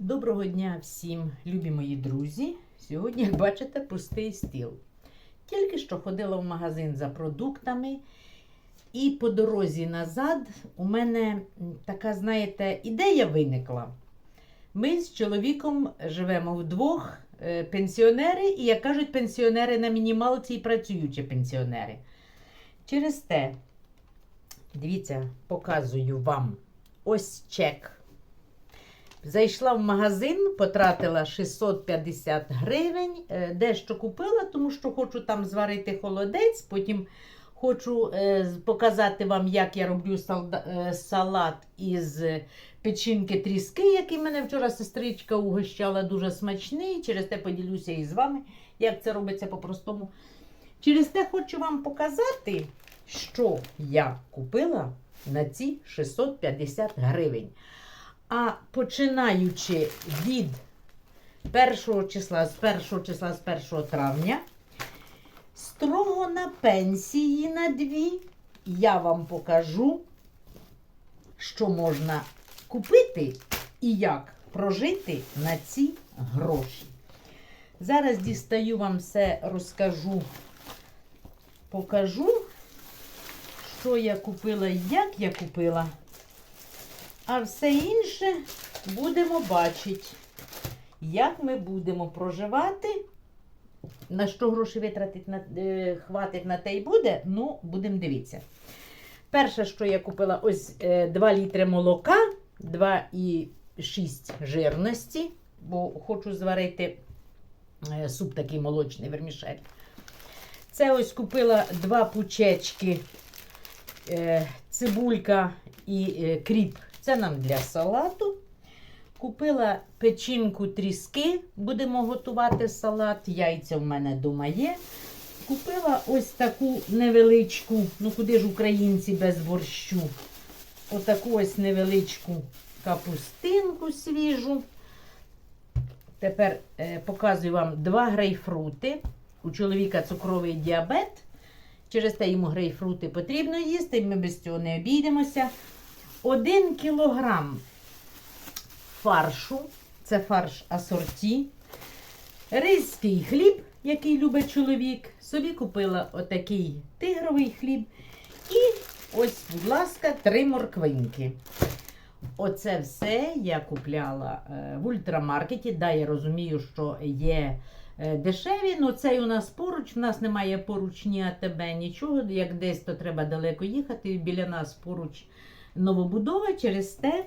Доброго дня всім, любі мої друзі. Сьогодні, як бачите, пустий стіл. Тільки що ходила в магазин за продуктами, і по дорозі назад у мене така, знаєте, ідея виникла. Ми з чоловіком живемо вдвох, е, пенсіонери, і, як кажуть, пенсіонери на мінімалці і працюючі пенсіонери. Через те, дивіться, показую вам ось чек. Зайшла в магазин, потратила 650 гривень, е, дещо купила, тому що хочу там зварити холодець. Потім хочу е, показати вам, як я роблю е, салат із печінки тріски, який мене вчора сестричка угощала, дуже смачний. Через те поділюся і з вами, як це робиться по-простому. Через те хочу вам показати, що я купила на ці 650 гривень. А починаючи від першого числа, з першого числа, з 1 травня, строго на пенсії на дві, я вам покажу, що можна купити і як прожити на ці гроші. Зараз дістаю вам все, розкажу, покажу, що я купила, як я купила. А все інше будемо бачити, як ми будемо проживати. На що гроші витратить на, е, хватить на те й буде, ну, будемо дивитися. Перше, що я купила, ось е, 2 літри молока, 2,6 жирності, бо хочу зварити е, суп такий молочний вермішель. Це ось купила два пучечки, е, цибулька і е, кріп. Це нам для салату. Купила печінку тріски, будемо готувати салат. Яйця в мене вдома є. Купила ось таку невеличку, ну куди ж українці без борщу. Отаку ось невеличку капустинку свіжу. Тепер е, показую вам два грейпфрути. У чоловіка цукровий діабет. Через те йому грейпфрути потрібно їсти, ми без цього не обійдемося. Один кілограм фаршу, це фарш асорті, ризький хліб, який любить чоловік. Собі купила отакий тигровий хліб. І ось, будь ласка, три морквинки. Оце все я купляла е, в ультрамаркеті. Да, я розумію, що є е, дешеві, але цей у нас поруч, у нас немає поруч ні АТБ, нічого. Як десь, то треба далеко їхати. Біля нас поруч новобудова. Через те,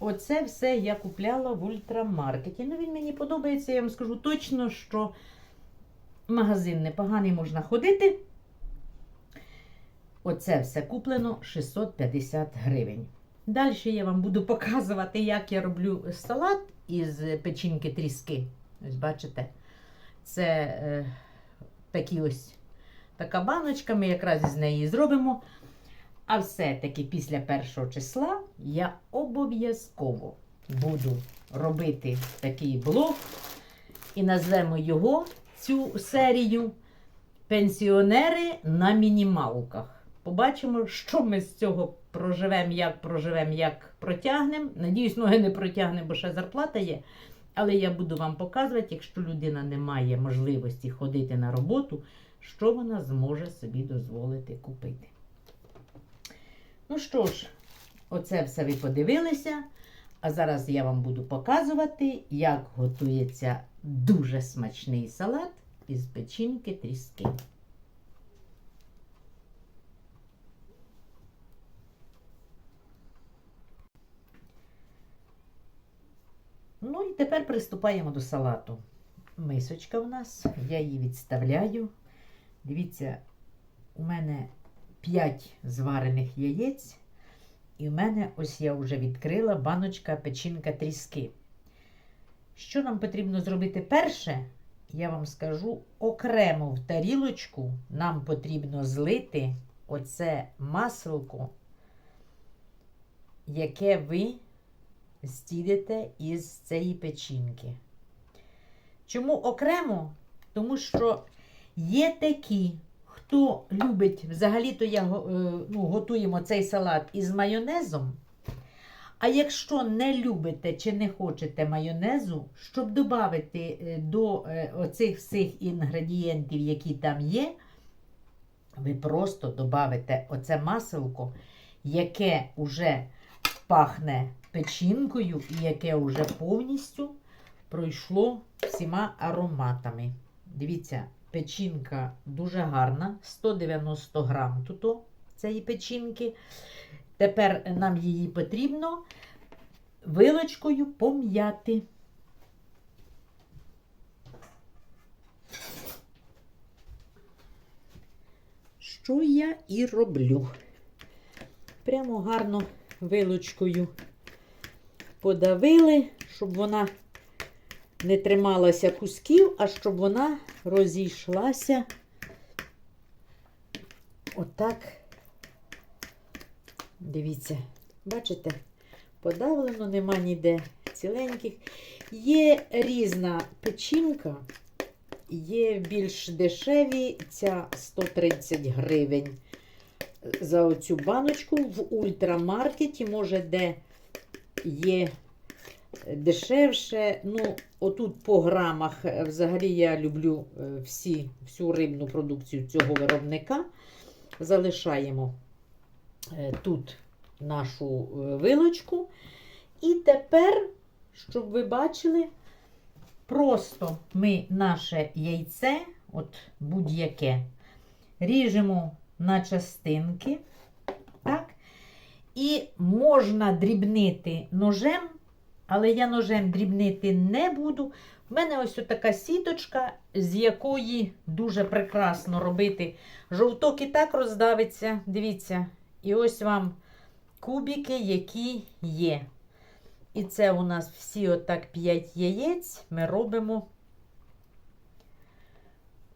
оце все я купляла в ультрамаркеті. Ну, він мені подобається, я вам скажу точно, що магазин непоганий можна ходити. Оце все куплено 650 гривень. Далі я вам буду показувати, як я роблю салат із печінки тріски. Ось бачите, це е, такі ось така баночка, ми якраз із неї зробимо. А все-таки після першого числа я обов'язково буду робити такий блог і назвемо його цю серію Пенсіонери на мінімалках. Побачимо, що ми з цього проживемо, як проживемо, як протягнемо. Надіюсь, ноги не протягнемо, бо ще зарплата є. Але я буду вам показувати, якщо людина не має можливості ходити на роботу, що вона зможе собі дозволити купити. Ну що ж, оце все ви подивилися. А зараз я вам буду показувати, як готується дуже смачний салат із печінки тріски. Ну і тепер приступаємо до салату. Мисочка у нас, я її відставляю. Дивіться, у мене 5 зварених яєць. І в мене ось я вже відкрила баночка печінка тріски. Що нам потрібно зробити перше, я вам скажу окремо в тарілочку нам потрібно злити оце масло, яке ви стідите із цієї печінки. Чому окремо? Тому що є такі, хто любить, взагалі-то я е, ну, готуємо цей салат із майонезом, А якщо не любите чи не хочете майонезу, щоб додати е, до е, оцих всіх інгредієнтів, які там є, ви просто додавите оце маселко, яке вже пахне печінкою і яке вже повністю пройшло всіма ароматами. Дивіться, печінка дуже гарна, 190 грам тут цієї печінки. Тепер нам її потрібно вилочкою пом'яти. Що я і роблю. Прямо гарно вилочкою подавили, щоб вона не трималася кусків, а щоб вона розійшлася отак. Дивіться, бачите, подавлено, нема ніде ціленьких. Є різна печінка, є більш дешеві, ця 130 гривень за оцю баночку в ультрамаркеті, може, де є дешевше. Ну, отут по грамах, е, взагалі я люблю е, всі, всю рибну продукцію цього виробника. Залишаємо е, тут нашу вилочку. І тепер, щоб ви бачили, просто ми наше яйце, от будь-яке, ріжемо на частинки. Так? І можна дрібнити ножем, але я ножем дрібнити не буду. В мене ось така сіточка, з якої дуже прекрасно робити. Жовток і так роздавиться, дивіться. І ось вам кубики, які є. І це у нас всі отак 5 яєць ми робимо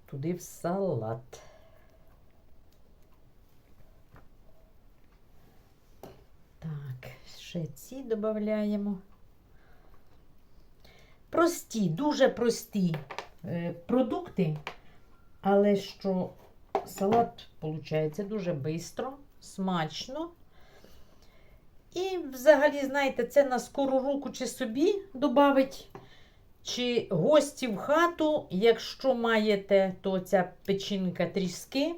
туди в салат. Так, ще ці додаємо. Прості, дуже прості е, продукти, але що салат виходить дуже швидко, смачно. І взагалі, знаєте, це на скору руку чи собі додавить, чи гості в хату. Якщо маєте, то ця печінка тріски.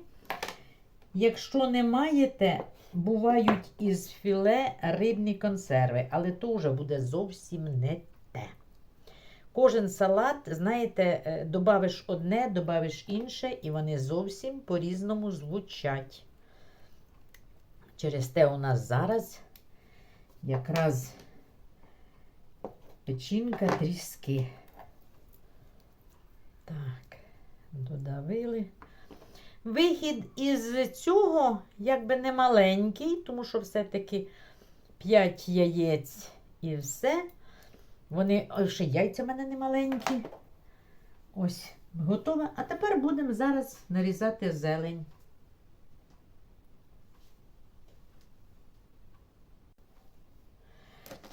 Якщо не маєте, бувають із філе рибні консерви, але то вже буде зовсім не. Кожен салат, знаєте, е, добавиш одне, добавиш інше, і вони зовсім по-різному звучать. Через те у нас зараз якраз печінка тріски. Так, додавили. Вихід із цього, якби не маленький, тому що все-таки 5 яєць і все. Вони, ой, ще яйця в мене не маленькі. Ось, готове. А тепер будемо зараз нарізати зелень.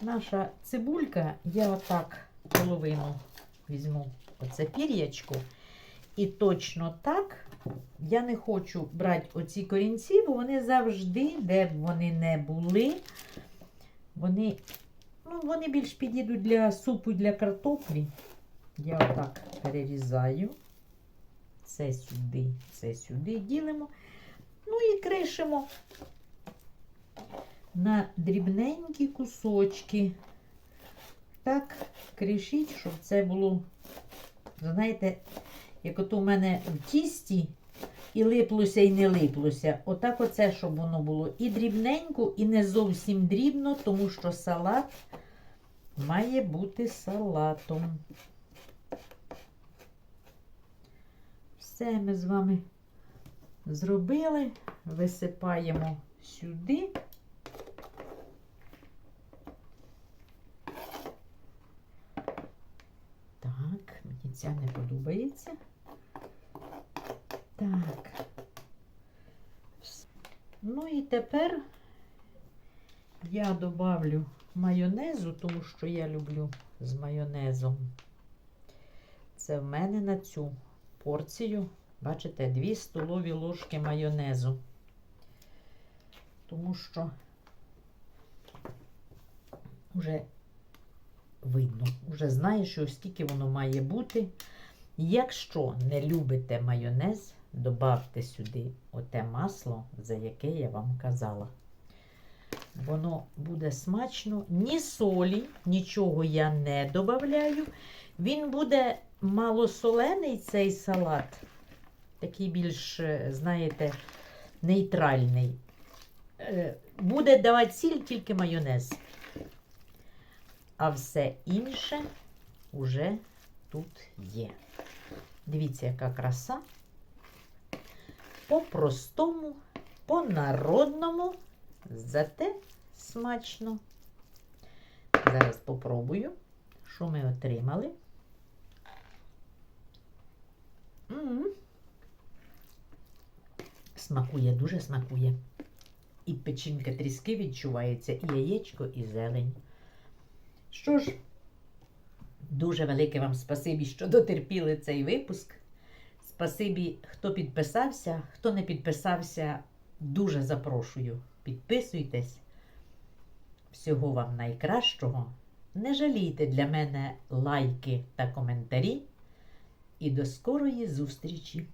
Наша цибулька, я отак половину візьму оце пір'ячку. І точно так я не хочу брати оці корінці, бо вони завжди, де б вони не були, вони, ну, вони більш підійдуть для супу для картоплі. Я отак перерізаю. Це сюди, це сюди ділимо. Ну і кришимо на дрібненькі кусочки. Так, кришіть, щоб це було, знаєте, як ото у мене в тісті і липлося, і не липлося. Отак оце, щоб воно було і дрібненько, і не зовсім дрібно, тому що салат має бути салатом. Все ми з вами зробили, висипаємо сюди. Так, мені ця не подобається. Так. Ну і тепер я добавлю майонезу, тому що я люблю з майонезом. Це в мене на цю порцію, бачите, 2 столові ложки майонезу. Тому що вже видно, вже знаєш, що скільки воно має бути. Якщо не любите майонез, добавте сюди оте масло, за яке я вам казала. Воно буде смачно, ні солі, нічого я не додаю. Він буде малосолений цей салат, такий більш, е, знаєте, нейтральний. Е, Буде давати сіль тільки майонез. А все інше вже тут є. Дивіться, яка краса. По-простому, по-народному, зате смачно. Зараз попробую, що ми отримали. М. Смакує, дуже смакує. І печінка тріски відчувається, і яєчко, і зелень. Що ж, дуже велике вам спасибі, що дотерпіли цей випуск. Спасибі, хто підписався, хто не підписався, дуже запрошую. Підписуйтесь. Всього вам найкращого. Не жалійте для мене лайки та коментарі. І до скорої зустрічі!